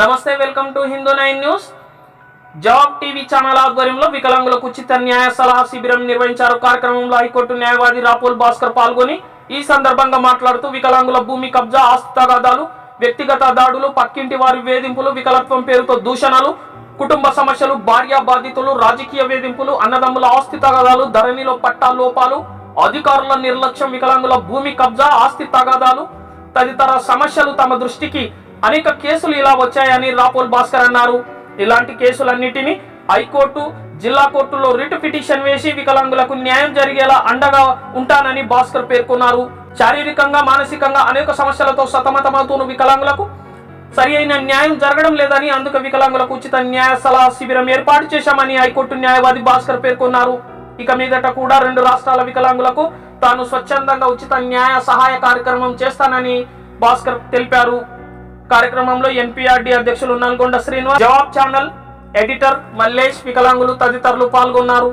నమస్తే welcome to Hindu nine news. Jawab TV channel ఆధ్వర్యంలో వికలాంగులకు ఉచిత న్యాయ సలహా శిబిరం నిర్వహించారు. కార్యక్రమంలో హైకోర్టు న్యాయవాది రాపుల్ భాస్కర్ పాల్గొని ఈ సందర్భంగా మాట్లాడుతూ వికలాంగుల భూమి కబ్జా ఆస్తి తగాదాలు వ్యక్తిగత దాడులు పక్కింటి వారి వేధింపులు వికలత్వం పేరుతో దూషణలు కుటుంబ సమస్యలు భార్య బాధితులు రాజకీయ వేధింపులు అన్నదమ్ముల ఆస్తి తగాదాలు ధరణిలో పట్టా లోపాలు అధికారుల నిర్లక్ష్యం వికలాంగుల భూమి కబ్జా ఆస్తి తగాదాలు తదితర సమస్యలు తమ దృష్టికి అనేక కేసులు ఇలా వచ్చాయని రాపోల్ భాస్కర్ అన్నారు. ఇలాంటి కేసులన్నిటినీ హైకోర్టు జిల్లా కోర్టులో రిట్ పిటిషన్ వేసి వికలాంగులకు న్యాయం జరిగేలా అండగా ఉంటానని భాస్కర్ పేర్కొన్నారు. శారీరకంగా మానసికంగా అనేక సమస్యలతో సతమతమవుతున్న వికలాంగులకు సరి అయిన న్యాయం జరగడం లేదని అందుకు వికలాంగులకు ఉచిత న్యాయ సలహా శిబిరం ఏర్పాటు చేశామని హైకోర్టు న్యాయవాది భాస్కర్ పేర్కొన్నారు. ఇక మీదట కూడా రెండు రాష్ట్రాల వికలాంగులకు తాను స్వచ్ఛందంగా ఉచిత న్యాయ సహాయ కార్యక్రమం చేస్తానని భాస్కర్ తెలిపారు. కార్యక్రమంలో ఎన్పిఆర్డి అధ్యక్షులు నల్గొండ శ్రీనివాస్ జవాబ్ ఛానల్ ఎడిటర్ మల్లేష్ వికలాంగులు తదితరులు పాల్గొన్నారు.